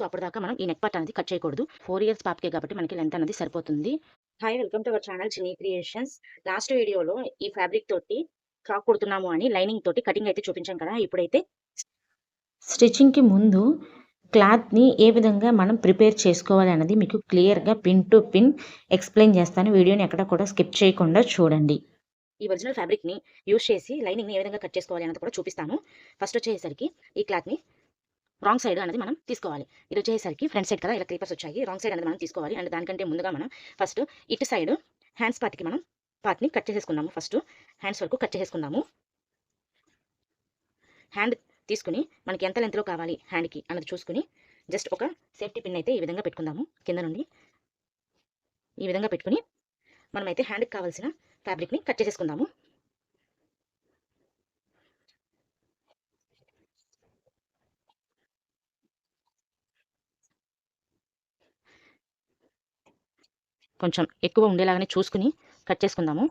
So అప్పటిదాకా మనం ఈ నెక్ పార్ట్ అనేది కట్ చేయకూడదు. ఫోర్ ఇయర్స్ పాపకే కాబట్టి మనకి లెంత్ అనేది సరిపోతుంది. Hi welcome to our channel Chinni creations last వీడియోలో ఈ ఫ్యాబ్రిక్ తోటి ఫ్రాక్ కుడుతున్నాము అని లైనింగ్ తోటి కటింగ్ అయితే చూపించాం కదా. ఇప్పుడైతే స్టిచ్చింగ్కి ముందు క్లాత్ని ఏ విధంగా మనం ప్రిపేర్ చేసుకోవాలి అనేది మీకు క్లియర్గా పిన్ టు పిన్ ఎక్స్ప్లెయిన్ చేస్తాను. వీడియోని ఎక్కడ కూడా స్కిప్ చేయకుండా చూడండి. ఈ ఒరిజినల్ ఫ్యాబ్రిక్ని యూజ్ చేసి లైనింగ్ని ఏ విధంగా కట్ చేసుకోవాలి అనేది కూడా చూపిస్తాను. ఫస్ట్ వచ్చేసరికి ఈ క్లాత్ని రాంగ్ సైడ్ అనేది మనం తీసుకోవాలి. ఇది వచ్చేసరికి ఫ్రంట్ సైడ్ కదా ఇలా క్రీపర్స్ వచ్చాయి. రాంగ్ సైడ్ అనేది మనం తీసుకోవాలి. అండ్ దానికంటే ముందుగా మనం ఫస్ట్ ఇటు సైడ్ హ్యాండ్స్ పార్ట్కి మనం పార్ట్ని కట్ చేసేసుకుందాము. ఫస్ట్ హ్యాండ్స్ వరకు కట్ చేసేసుకుందాము. హ్యాండ్ తీసుకుని మనకి ఎంత లెంత్లో కావాలి హ్యాండ్కి అన్నది చూసుకుని జస్ట్ ఒక సేఫ్టీ పిన్ అయితే ఈ విధంగా పెట్టుకుందాము. కింద నుండి ఈ విధంగా పెట్టుకుని మనమైతే హ్యాండ్కి కావాల్సిన ఫ్యాబ్రిక్ని కట్ చేసేసుకుందాము. కొంచెం ఎక్కువ ఉండేలాగానే చూసుకుని కట్ చేసుకుందాము.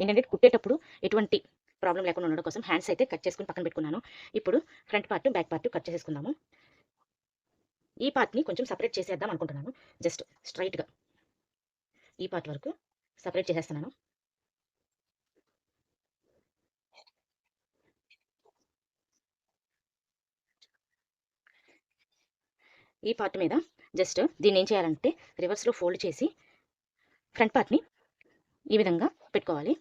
ఏంటంటే కుట్టేటప్పుడు ఎటువంటి ప్రాబ్లం లేకుండా ఉండడం కోసం హ్యాండ్స్ అయితే కట్ చేసుకుని పక్కన పెట్టుకున్నాను. ఇప్పుడు front part back part cut చేసేసుకుందాము. ఈ పార్ట్ని కొంచెం సపరేట్ చేసేద్దాం అనుకుంటున్నాను. జస్ట్ స్ట్రైట్గా ఈ పార్ట్ వరకు సపరేట్ చేసేస్తున్నాను. ఈ పార్ట్ మీద జస్ట్ దీన్ని ఏం చేయాలంటే రివర్స్లో ఫోల్డ్ చేసి ఫ్రంట్ పార్ట్ని ఈ విధంగా పెట్టుకోవాలి.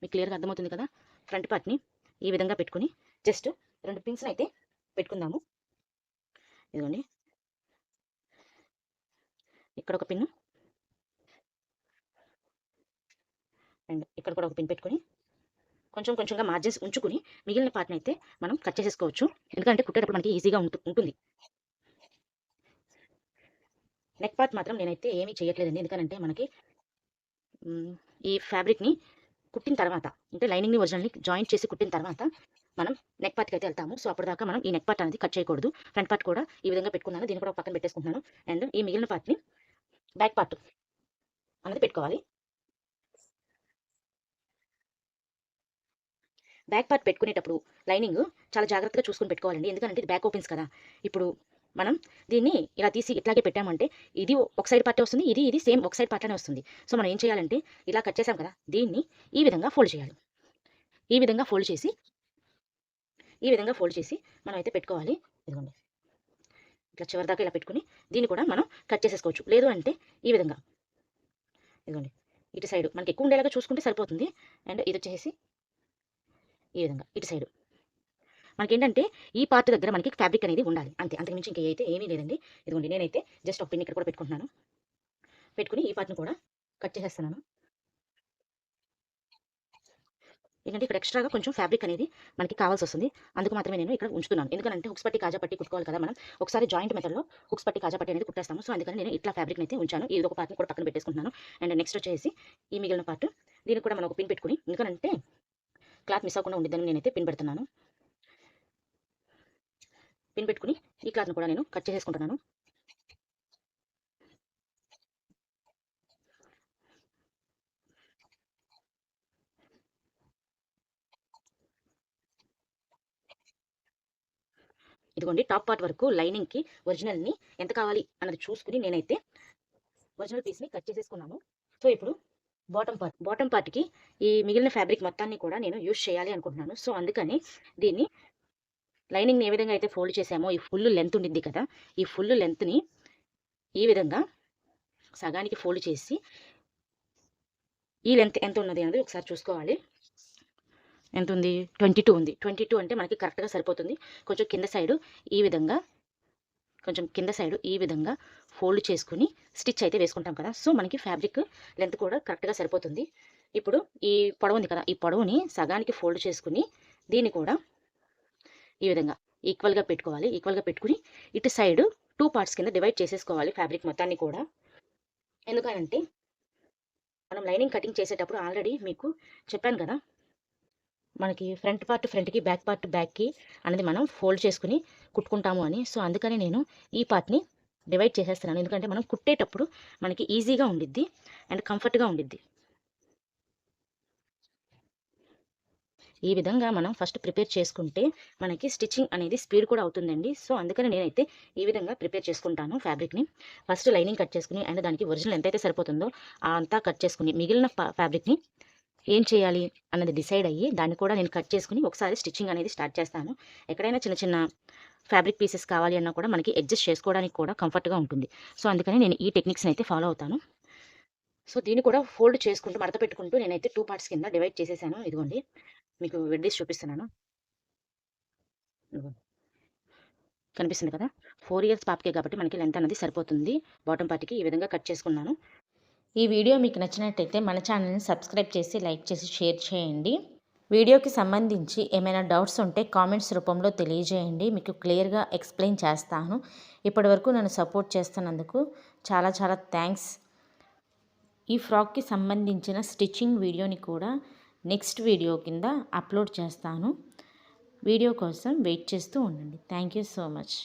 మీకు క్లియర్గా అర్థమవుతుంది కదా? ఫ్రంట్ పార్ట్ని ఈ విధంగా పెట్టుకుని జస్ట్ రెండు పిన్స్ని అయితే పెట్టుకుందాము. ఇదిగోండి. ఇక్కడ ఒక పిన్ అండ్ ఇక్కడ కూడా ఒక పిన్ పెట్టుకొని కొంచెం కొంచెంగా మార్జిన్స్ ఉంచుకుని మిగిలిన పార్ట్ని అయితే మనం కట్ చేసేసుకోవచ్చు. ఎందుకంటే కుట్టేటప్పుడు మనకి ఈజీగా ఉంటుంది. నెక్ పార్ట్ మాత్రం నేనైతే ఏమీ చేయట్లేదండి. ఎందుకంటే మనకి ఈ ఫ్యాబ్రిక్ని కుట్టిన తర్వాత అంటే లైనింగ్ని ఒరిజినల్ని జాయింట్ చేసి కుట్టిన తర్వాత మనం నెక్ పార్ట్కి అయితే వెళ్తాము. సో అప్పటిదాకా మనం ఈ నెక్ పార్ట్ అనేది కట్ చేయకూడదు. ఫ్రంట్ పార్ట్ కూడా ఈ విధంగా పెట్టుకున్నాను. దీన్ని కూడా పక్కన పెట్టేసుకుంటున్నాను. అండ్ ఈ మిగిలిన పార్ట్ని బ్యాక్ పార్ట్ అనేది పెట్టుకోవాలి. బ్యాక్ పార్ట్ పెట్టుకునేటప్పుడు లైనింగ్ చాలా జాగ్రత్తగా చూసుకొని పెట్టుకోవాలండి. ఎందుకంటే ఇది బ్యాక్ ఓపెన్స్ కదా. ఇప్పుడు మనం దీన్ని ఇలా తీసి ఇట్లాగే పెట్టామంటే ఇది ఒక సైడ్ పార్ట్ వస్తుంది ఇది ఇది సేమ్ ఒక సైడ్ పార్ట్లోనే వస్తుంది. సో మనం ఏం చేయాలంటే ఇలా కట్ చేసాం కదా దీన్ని ఈ విధంగా ఫోల్డ్ చేయాలి. ఈ విధంగా ఫోల్డ్ చేసి ఈ విధంగా ఫోల్డ్ చేసి మనం అయితే పెట్టుకోవాలి. ఇదిగోండి. ఇట్లా చివరి దాకా ఇలా పెట్టుకుని దీన్ని కూడా మనం కట్ చేసేసుకోవచ్చు. లేదు అంటే ఈ విధంగా. ఇదిగోండి. ఇటు సైడ్ మనకి ఎక్కువ ఉండేలాగా చూసుకుంటే సరిపోతుంది. అండ్ ఇది వచ్చేసి ఈ విధంగా. ఇటు సైడ్ మనకి ఏంటంటే ఈ పార్ట్ దగ్గర మనకి ఫ్యాబ్రిక్ అనేది ఉండాలి. అంతే అంతకుమించి ఇంకా అయితే ఏమీ లేదండి. ఇదిగోండి నేనైతే జస్ట్ ఒక పిన్ ఇక్కడ కూడా పెట్టుకుంటున్నాను. పెట్టుకుని ఈ పార్ట్ని కూడా కట్ చేసేస్తున్నాను. ఏంటంటే ఇక్కడ ఎక్స్ట్రాగా కొంచెం ఫ్యాబ్రిక్ అనేది మనకి కావాల్సి వస్తుంది. అందుకు మాత్రమే నేను ఇక్కడ ఉంచుతున్నాను. ఎందుకంటే హుక్స్ పట్టి కాజా పట్టి కుట్టుకోవాలి కదా మనం. ఒకసారి జాయింట్ మెథడ్లో హుక్స్ పట్టి కాజా పట్టి అనేది కుట్టేస్తాము. సో అందుకని నేను ఇట్లా ఫ్యాబ్రిక్ అయితే ఉంచాను. ఇది ఒక పార్ట్ని కూడా పక్కన పెట్టేసుకుంటున్నాను. అండ్ నెక్స్ట్ వచ్చేసి ఈ మిగిలిన పార్ట్ దీనికి కూడా మనం ఒక పిన్ పెట్టుకుని ఎందుకంటే క్లాత్ మిస్ అవ్వకుండా ఉండిద్దని నేనైతే పిన్ పెడుతున్నాను. పిన్ పెట్టుకుని ఈ క్లాత్ను కూడా నేను కట్ చేసేసుకుంటున్నాను. ఇదిగోండి టాప్ పార్ట్ వరకు లైనింగ్కి ఒరిజినల్ని ఎంత కావాలి అన్నది చూసుకుని నేనైతే ఒరిజినల్ పీస్ని కట్ చేసేసుకున్నాను. సో ఇప్పుడు బాటమ్ పార్ట్ బాటమ్ పార్ట్కి ఈ మిగిలిన ఫ్యాబ్రిక్ మొత్తాన్ని కూడా నేను యూజ్ చేయాలి అనుకుంటున్నాను. సో అందుకని దీన్ని లైనింగ్ని ఏ విధంగా అయితే ఫోల్డ్ చేసామో ఈ ఫుల్ లెంత్ ఉండింది కదా ఈ ఫుల్ లెంత్ని ఈ విధంగా సగానికి ఫోల్డ్ చేసి ఈ లెంత్ ఎంత ఉన్నది అనేది ఒకసారి చూసుకోవాలి. ఎంత ఉంది? ట్వంటీ టూ ఉంది. ట్వంటీ టూ అంటే మనకి కరెక్ట్గా సరిపోతుంది. కొంచెం కింద సైడు ఈ విధంగా కొంచెం కింద సైడు ఈ విధంగా ఫోల్డ్ చేసుకుని స్టిచ్ అయితే వేసుకుంటాం కదా. సో మనకి ఫ్యాబ్రిక్ లెంత్ కూడా కరెక్ట్గా సరిపోతుంది. ఇప్పుడు ఈ పొడవు ఉంది కదా ఈ పొడవుని సగానికి ఫోల్డ్ చేసుకుని దీన్ని కూడా ఈ విధంగా ఈక్వల్గా పెట్టుకోవాలి. ఈక్వల్గా పెట్టుకుని ఇటు సైడ్ టూ పార్ట్స్ కింద డివైడ్ చేసేసుకోవాలి ఫ్యాబ్రిక్ మొత్తాన్ని కూడా. ఎందుకనంటే మనం లైనింగ్ కటింగ్ చేసేటప్పుడు ఆల్రెడీ మీకు చెప్పాను కదా మనకి ఫ్రంట్ పార్ట్ ఫ్రంట్కి బ్యాక్ పార్ట్ బ్యాక్కి అనేది మనం ఫోల్డ్ చేసుకుని కుట్టుకుంటాము అని. సో అందుకని నేను ఈ పార్ట్ని డివైడ్ చేసేస్తున్నాను. ఎందుకంటే మనం కుట్టేటప్పుడు మనకి ఈజీగా ఉండిద్ది అండ్ కంఫర్ట్గా ఉండిద్ది. ఈ విధంగా మనం ఫస్ట్ ప్రిపేర్ చేసుకుంటే మనకి స్టిచ్చింగ్ అనేది స్పీడ్ కూడా అవుతుందండి. సో అందుకని నేనైతే ఈ విధంగా ప్రిపేర్ చేసుకుంటాను ఫ్యాబ్రిక్ని ఫస్ట్ లైనింగ్ కట్ చేసుకుని అండ్ దానికి ఒరిజినల్ ఎంతైతే సరిపోతుందో అంతా కట్ చేసుకుని మిగిలిన ఫ్యాబ్రిక్ని ఏం చేయాలి అన్నది డిసైడ్ అయ్యి దాన్ని కూడా నేను కట్ చేసుకుని ఒకసారి స్టిచ్చింగ్ అనేది స్టార్ట్ చేస్తాను. ఎక్కడైనా చిన్న చిన్న ఫ్యాబ్రిక్ పీసెస్ కావాలి అన్నా కూడా మనకి అడ్జస్ట్ చేసుకోవడానికి కూడా కంఫర్ట్గా ఉంటుంది. సో అందుకని నేను ఈ టెక్నిక్స్ని అయితే ఫాలో అవుతాను. సో దీన్ని కూడా ఫోల్డ్ చేసుకుంటూ మడత పెట్టుకుంటూ నేనైతే టూ పార్ట్స్ కింద డివైడ్ చేసేసాను. ఇదిగోండి. మీకు వెడ్డీస్ చూపిస్తున్నాను. కనిపిస్తుంది కదా? ఫోర్ ఇయర్స్ పాపకే కాబట్టి మనకి లెంత్ అనేది సరిపోతుంది. బాటమ్ పార్ట్కి ఈ విధంగా కట్ చేసుకున్నాను. ఈ వీడియో మీకు నచ్చినట్టయితే మన ఛానల్ని సబ్స్క్రైబ్ చేసి లైక్ చేసి షేర్ చేయండి. వీడియోకి సంబంధించి ఏమైనా డౌట్స్ ఉంటే కామెంట్స్ రూపంలో తెలియజేయండి. మీకు క్లియర్గా ఎక్స్ప్లెయిన్ చేస్తాను. ఇప్పటివరకు నన్ను సపోర్ట్ చేస్తున్నందుకు చాలా చాలా థ్యాంక్స్. ఈ ఫ్రాక్కి సంబంధించిన స్టిచ్చింగ్ వీడియోని కూడా నెక్స్ట్ వీడియో కింద అప్లోడ్ చేస్తాను. వీడియో కోసం వెయిట్ చేస్తూ ఉండండి. Thank you so much.